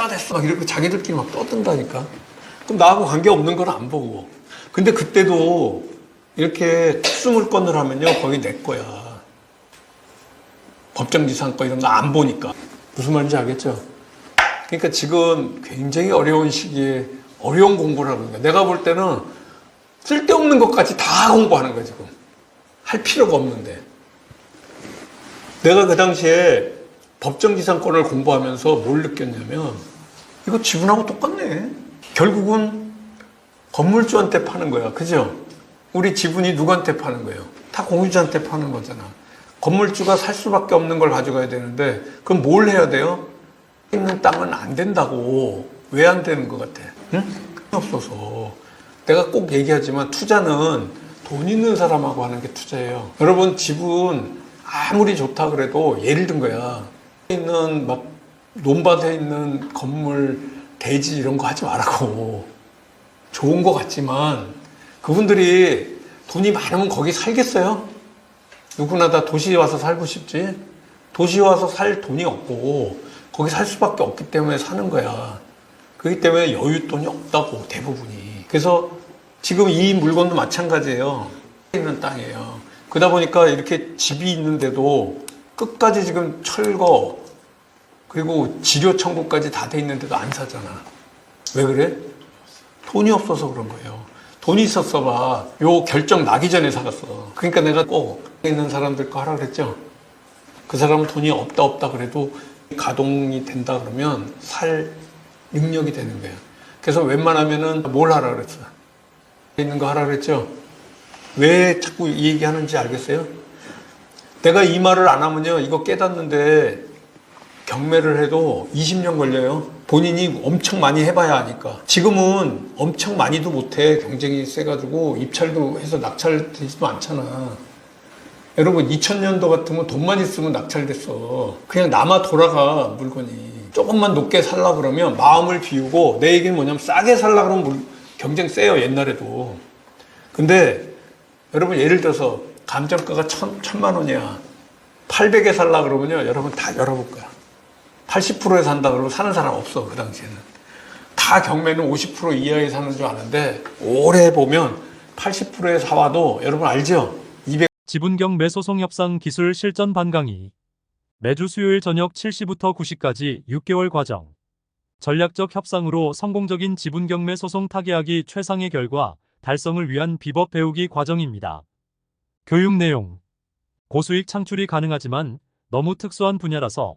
합치화됐어. 막 이렇게 자기들끼리 막 떠든다니까. 그럼 나하고 관계없는 건 안 보고. 근데 그때도 이렇게 특수 물건을 하면요. 거기 내 거야. 법정지상권 이런 거 안 보니까. 무슨 말인지 알겠죠? 그러니까 지금 굉장히 어려운 시기에 어려운 공부를 하는 거야. 내가 볼 때는 쓸데없는 것까지 다 공부하는 거야, 지금. 할 필요가 없는데. 내가 그 당시에 법정지상권을 공부하면서 뭘 느꼈냐면, 이거 지분하고 똑같네. 결국은 건물주한테 파는 거야. 그죠? 우리 지분이 누구한테 파는 거예요? 다 공유주한테 파는 거잖아. 건물주가 살 수밖에 없는 걸 가져가야 되는데, 그럼 뭘 해야 돼요? 있는 땅은 안 된다고. 왜 안 되는 것 같아? 응? 없어서. 내가 꼭 얘기하지만 투자는 돈 있는 사람하고 하는 게 투자예요. 여러분, 지분 아무리 좋다 그래도 예를 든 거야. 있는 막 논밭에 있는 건물, 대지 이런 거 하지 말라고. 좋은 것 같지만 그분들이 돈이 많으면 거기 살겠어요? 누구나 다 도시에 와서 살고 싶지? 도시에 와서 살 돈이 없고 거기 살 수밖에 없기 때문에 사는 거야. 그렇기 때문에 여윳돈이 없다고 대부분이. 그래서 지금 이 물건도 마찬가지예요. 있는 땅이에요. 그러다 보니까 이렇게 집이 있는데도 끝까지 지금 철거 그리고 지료 청구까지 다 돼 있는데도 안 사잖아. 왜 그래? 돈이 없어서 그런 거예요. 돈이 있었어 봐. 요 결정 나기 전에 사갔어. 그러니까 내가 꼭 있는 사람들 거 하라 그랬죠. 그 사람은 돈이 없다 없다 그래도 가동이 된다 그러면 살 능력이 되는 거예요. 그래서 웬만하면은 뭘 하라 그랬어? 있는 거 하라 그랬죠. 왜 자꾸 이 얘기 하는지 알겠어요? 내가 이 말을 안 하면요, 이거 깨닫는데 경매를 해도 20년 걸려요. 본인이 엄청 많이 해봐야 하니까. 지금은 엄청 많이도 못해. 경쟁이 세가지고 입찰도 해서 낙찰되지도 않잖아. 여러분 2000년도 같으면 돈만 있으면 낙찰됐어. 그냥 남아 돌아가 물건이. 조금만 높게 살라 그러면 마음을 비우고 내 얘기는 뭐냐면 싸게 살라 그러면 물- 경쟁 세요 옛날에도. 근데 여러분 예를 들어서 감정가가 천, 천만 원이야. 800에 살라 그러면요 여러분 다 열어볼 거야. 80%에 산다 그러면 사는 사람 없어 그 당시에는. 다 경매는 50% 이하에 사는 줄 아는데 오래 보면 80%에 사와도 여러분 알죠? 200 지분경 매소송 협상 기술 실전 반 강의. 매주 수요일 저녁 7시부터 9시까지 6개월 과정. 전략적 협상으로 성공적인 지분경매 소송 타개하기 최상의 결과 달성을 위한 비법 배우기 과정입니다. 교육 내용. 고수익 창출이 가능하지만 너무 특수한 분야라서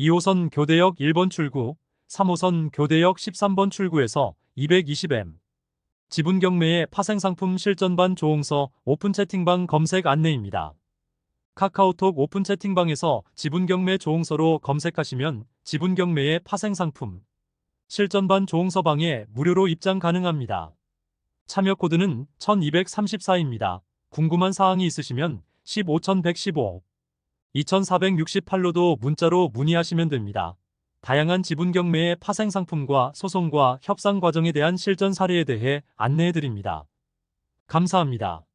2호선 교대역 1번 출구, 3호선 교대역 13번 출구에서 220M 지분 경매의 파생상품 실전반 조홍서 오픈 채팅방 검색 안내입니다. 카카오톡 오픈 채팅방에서 지분 경매 조홍서로 검색하시면 지분 경매의 파생상품 실전반 조홍서방에 무료로 입장 가능합니다. 참여 코드는 1234입니다. 궁금한 사항이 있으시면 15115 2468로도 문자로 문의하시면 됩니다. 다양한 지분 경매의 파생 상품과 소송과 협상 과정에 대한 실전 사례에 대해 안내해 드립니다. 감사합니다.